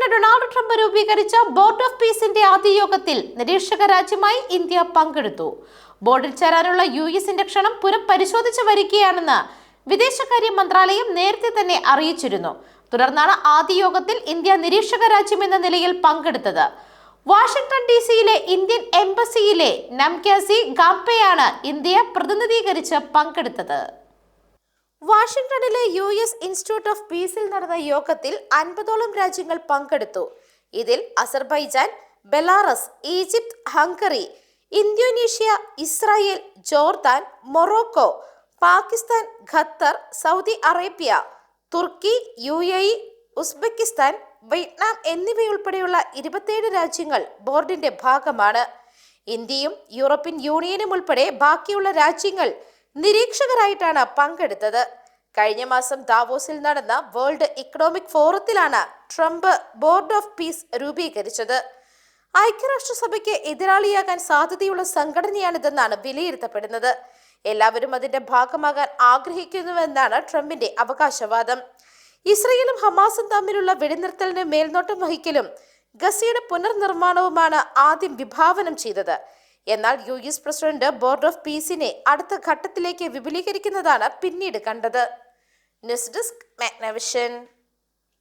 President Donald Trump രൂപീകരിച്ച board of പീസിന്റെ ആദ്യ യോഗത്തിൽ നിരീക്ഷക രാജ്യമായി ഇന്ത്യ പങ്കെടുത്തു. ബോർഡിൽ ചേരാനുള്ള യു എസിന്റെ ക്ഷണം പുനഃപരിശോധിച്ചു വരികയാണെന്ന് വിദേശകാര്യ മന്ത്രാലയം നേരത്തെ തന്നെ അറിയിച്ചിരുന്നു. തുടർന്നാണ് ആദ്യ യോഗത്തിൽ ഇന്ത്യ നിരീക്ഷക രാജ്യം എന്ന നിലയിൽ പങ്കെടുത്തത്. വാഷിംഗ്ടൺ ഡി സിയിലെ ഇന്ത്യൻ എംബസിയിലെ നംകാസി ഗാംപെയാണ് ഇന്ത്യയെ പ്രതിനിധീകരിച്ച് പങ്കെടുത്തത്. വാഷിംഗ്ടണിലെ യു എസ് ഇൻസ്റ്റിറ്റ്യൂട്ട് ഓഫ് പീസിൽ നടന്ന യോഗത്തിൽ അൻപതോളം രാജ്യങ്ങൾ പങ്കെടുത്തു. ഇതിൽ Azerbaijan Belarus Egypt Hungary Indonesia Israel Jordan Morocco Pakistan Qatar Saudi Arabia Turkey U A E Uzbekistan Vietnam എന്നിവയുൾപ്പെടെയുള്ള ഇരുപത്തിയേഴ് രാജ്യങ്ങൾ ബോർഡിന്റെ ഭാഗമാണ്. ഇന്ത്യയും യൂറോപ്യൻ യൂണിയനും ഉൾപ്പെടെ ബാക്കിയുള്ള രാജ്യങ്ങൾ നിരീക്ഷകരായിട്ടാണ് പങ്കെടുത്തത്. കഴിഞ്ഞ മാസം ദാവോസിൽ നടന്ന വേൾഡ് ഇക്കണോമിക് ഫോറത്തിലാണ് ട്രംപ് ബോർഡ് ഓഫ് പീസ് രൂപീകരിച്ചത്. ഐക്യരാഷ്ട്രസഭയ്ക്ക് എതിരാളിയാകാൻ സാധ്യതയുള്ള സംഘടനയാണിതെന്നാണ് വിലയിരുത്തപ്പെടുന്നത്. എല്ലാവരും അതിന്റെ ഭാഗമാകാൻ ആഗ്രഹിക്കുന്നുവെന്നാണ് ട്രംപിന്റെ അവകാശവാദം. ഇസ്രയേലും ഹമാസും തമ്മിലുള്ള വെടിനിർത്തലിന് മേൽനോട്ടം വഹിക്കലും ഗസയുടെ പുനർനിർമ്മാണവുമാണ് ആദ്യം വിഭാവനം ചെയ്തത്. എന്നാൽ U S president board of പീസിനെ അടുത്ത ഘട്ടത്തിലേക്ക് വിപുലീകരിക്കുന്നതാണ് പിന്നീട് കണ്ടത്. News desk Magnavision.